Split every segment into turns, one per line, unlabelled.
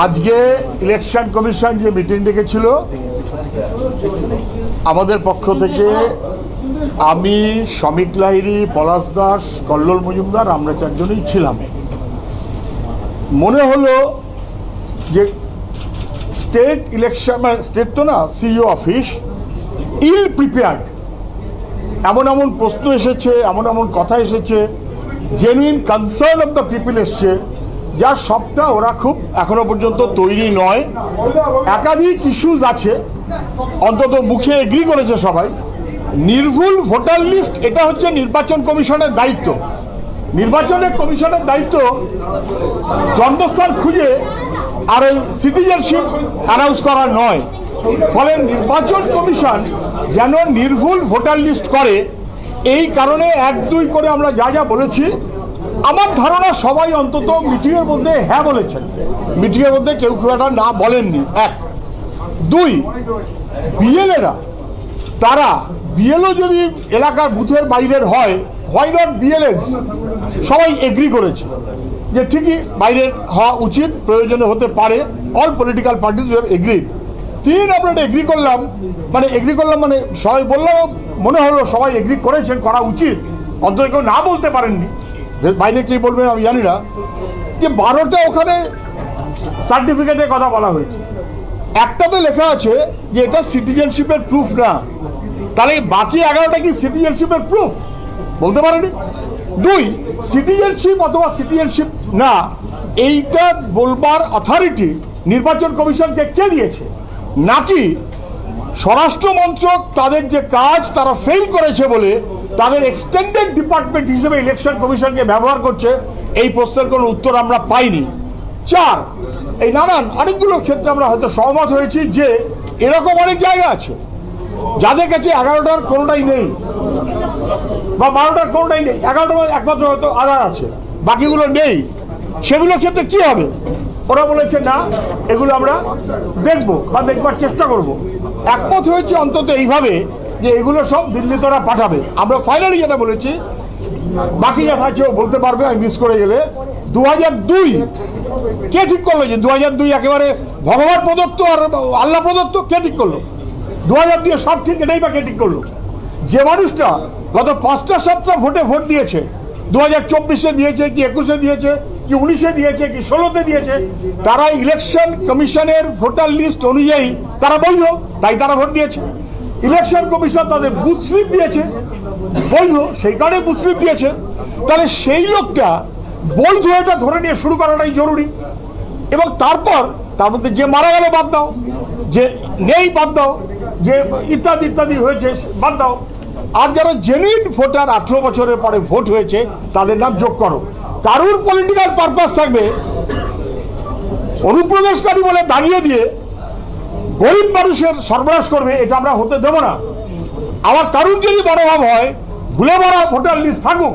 আজকে election commission যে meeting ডেকেছিল, আমাদের পক্ষ থেকে আমি শ্রমিক লাহিড়ী, পলাশ দাস, কল্লোল মজুমদার, আমরা চারজনেই ছিলাম। মনে হলো যে স্টেট ইলেকশন মানে স্টেট তো না, সিইও অফিস, ইল প্রিপেয়ার্ড। এমন এমন প্রশ্ন এসেছে, এমন এমন কথা এসেছে genuine concern of the people এসছে। যার সবটা ওরা খুব এখনও পর্যন্ত তৈরি নয়। একাধিক ইস্যুজ আছে। অন্তত মুখে এগ্রি করেছে সবাই। নির্ভুল ভোটার লিস্ট এটা হচ্ছে নির্বাচন কমিশনের দায়িত্ব। নির্বাচনের কমিশনের দায়িত্ব জন্মস্থান খুঁজে আর এই সিটিজেনশিপ অ্যানাউন্স করা নয়। ফলে নির্বাচন কমিশন যেন নির্ভুল ভোটার লিস্ট করে, এই কারণে এক দুই করে আমরা যা যা বলেছি আমার ধারণা সবাই অন্তত মিটিংয়ের মধ্যে হ্যাঁ বলেছেন। মিটিংয়ের মধ্যে কেউ খুব একটা না বলেননি। এক। দুই, বিএলএরা, তারা বিএলও যদি এলাকার বুথের বাইরের হয় হোয়াই নট বিএলএস? সবাই এগ্রি করেছে যে ঠিকই বাইরের হওয়া উচিত প্রয়োজনে হতে পারে অল পলিটিক্যাল পার্টিস এগ্রি তিন, আমরা এগ্রি করলাম মানে এগ্রি করলাম মানে সবাই বললাম মনে হলো সবাই এগ্রি করেছেন, করা উচিত। অন্তত কেউ না বলতে পারেননি। বাইরে কে বলবেন আমি জানি না। যে বারোটা ওখানে সার্টিফিকেটের কথা বলা হয়েছে। একটাতে লেখা আছে যে এটা সিটিজেনশিপের প্রুফ না। তাহলে বাকি এগারোটা কি সিটিজেনশিপের প্রুফ বলতে পারেনি? দুই সিটিজেনশিপ অথবা সিটিজেনশিপ না, এইটা বলবার অথরিটি নির্বাচন কমিশনকে কে দিয়েছে? নাকি স্বরাষ্ট্র মন্ত্রক তাদের যে কাজ তারা ফেল করেছে বলে তাদের এক্সটেন্ডেড ডিপার্টমেন্ট হিসেবে ইলেকশন কমিশনকে ব্যবহার করছে, এই প্রশ্নের কোনো উত্তর আমরা পাইনি। চার, এই নানান অনেকগুলো ক্ষেত্রে আমরা হয়তো সহমত হয়েছি যে এরকম অনেক জায়গা আছে, যাদের কাছে এগারোটার কোনোটাই নেই। বা বারোটার কোনোটাই নেই, এগারোটার একমাত্র হয়তো আধার আছে, বাকিগুলো নেই। সেগুলোর ক্ষেত্রে কি হবে? ওরা বলেছে, না, এগুলো আমরা দেখব বা দেখবার চেষ্টা করব। একমত হয়েছে অন্তত এইভাবে যে এগুলো সব দিল্লি তোরা পাঠাবে। আমরা ফাইনালি যেটা বলেছি, বাকি যা আছে বলতে পারবে, আমি মিস করে গেলে। দু দুই, কে ঠিক করল যে দু হাজার দুই একেবারে ভগবান প্রদত্ত আর আল্লাহ প্রদত্ত কে ঠিক করল? দু হাজার দুই সব ঠিক, এটাই বা কে ঠিক করল? যে মানুষটা গত পাঁচটা সাতটা ভোটে ভোট দিয়েছে দু হাজার চব্বিশে দিয়েছে কি একুশে দিয়েছে কি উনিশে দিয়েছে, কি ষোলোতে দিয়েছে? তারা ইলেকশন কমিশনের ভোটার লিস্ট অনুযায়ী তারা বৈধ, তাই তারা ভোট দিয়েছে। ইলেকশন কমিশন তাদের বুথ স্লিপ দিয়েছে, বৈধ, সেই কারণে বুথ স্লিপ দিয়েছে। তাহলে সেই লোকটা বৈধ এটা ধরে নিয়ে শুরু করাটাই জরুরি। এবং তারপর তার মধ্যে যে মারা গেল বাদ দাও, যে নেই বাদ দাও, যে ইত্যাদি ইত্যাদি হয়েছে বাদ দাও। আর যারা জেনুইন ভোটার আঠেরো বছরের পরে ভোট হয়েছে, তাদের নাম যোগ করো। কারুর পলিটিক্যাল পারপাস থাকবে। অনুপ্রবেশকারী বলে দাঁড়িয়ে দিয়ে গরিব মানুষের সর্বনাশ করবে, এটা আমরা হতে দেব না। আবার কারুর যদি মনোভাব হয়, ভুলে মারা ভোটার লিস্ট থাকুক,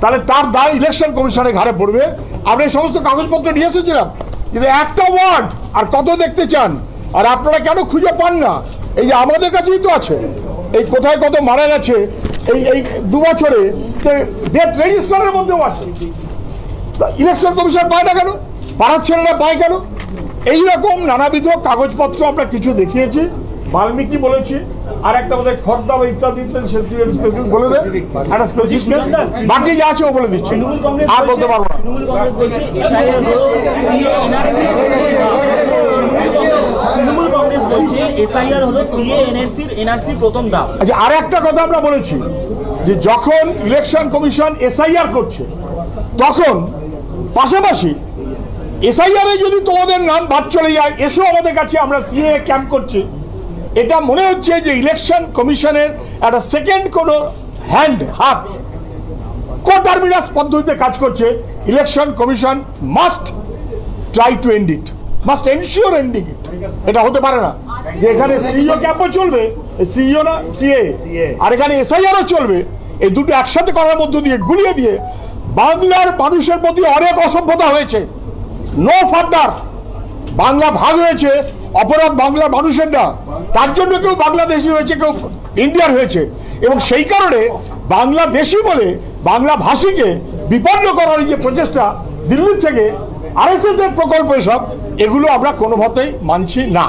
তাহলে তার দায় ইলেকশন কমিশনের ঘাড়ে পড়বে। আমরা এই সমস্ত কাগজপত্র নিয়ে এসেছিলাম, কিন্তু একটা ওয়ার্ড আর কত দেখতে চান? আর আপনারা কেন খুঁজে পান না? এই যে আমাদের কাছেই তো আছে, এই কোথায় কত মারা গেছে এই এই দু বছরে ডেথ রেজিস্টারের মধ্যেও আছে। ইলেকশন কমিশন পায় না কেন? পাড়ার ছেলেরা পায় কেন? এইরকম নানাবিধ কাগজপত্র আমরা কিছু দেখিয়েছি। বাল্মীকি বলেছি আর একটা বোধ হয় খর্দা বা ইত্যাদি বলে দে একটা specific বাকি যা আছে ও বলে দিচ্ছি। আর বলতে পারব না।
তৃণমূল কংগ্রেস বলছে এসআইআর হলো সিএ এনআরসির প্রথম ধাপ
আচ্ছা আর কথা আমরা বলেছি, যে যখন ইলেকশন কমিশন এসআইআর করছে, তখন পাশাপাশি এসআইআর যদি তোমাদের নাম বাদ চলে যায়, এসো আমাদের কাছে, আমরা সিএ ক্যাম্প করছি। এটা মনে হচ্ছে যে ইলেকশন কমিশনের একটা সেকেন্ড কোনো হ্যান্ড হাত, কোটারমিনাস পদ্ধতিতে কাজ করছে। Election commission must try to end it must ensure ending it এটা হতে পারে না। যে এখানে সিইও ক্যাম্পও চলবে সিইও না সিএ আর এখানে এসআইআরও চলবে এই দুটো একসাথে করার মধ্য দিয়ে গুলিয়ে দিয়ে বাংলার মানুষের প্রতি অনেক অসভ্যতা হয়েছে। নো ফার্দার বাংলা ভাগ হয়েছে অপরাধ বাংলার মানুষের না। তার জন্য কেউ বাংলাদেশি হয়েছে কেউ ইন্ডিয়ার হয়েছে। এবং সেই কারণে বাংলাদেশি বলে বাংলা ভাষীকে বিপন্ন করার এই যে প্রচেষ্টা দিল্লি থেকে আরএসএস এর প্রকল্প এসব এগুলো আমরা কোনোভাবেই মানছি না।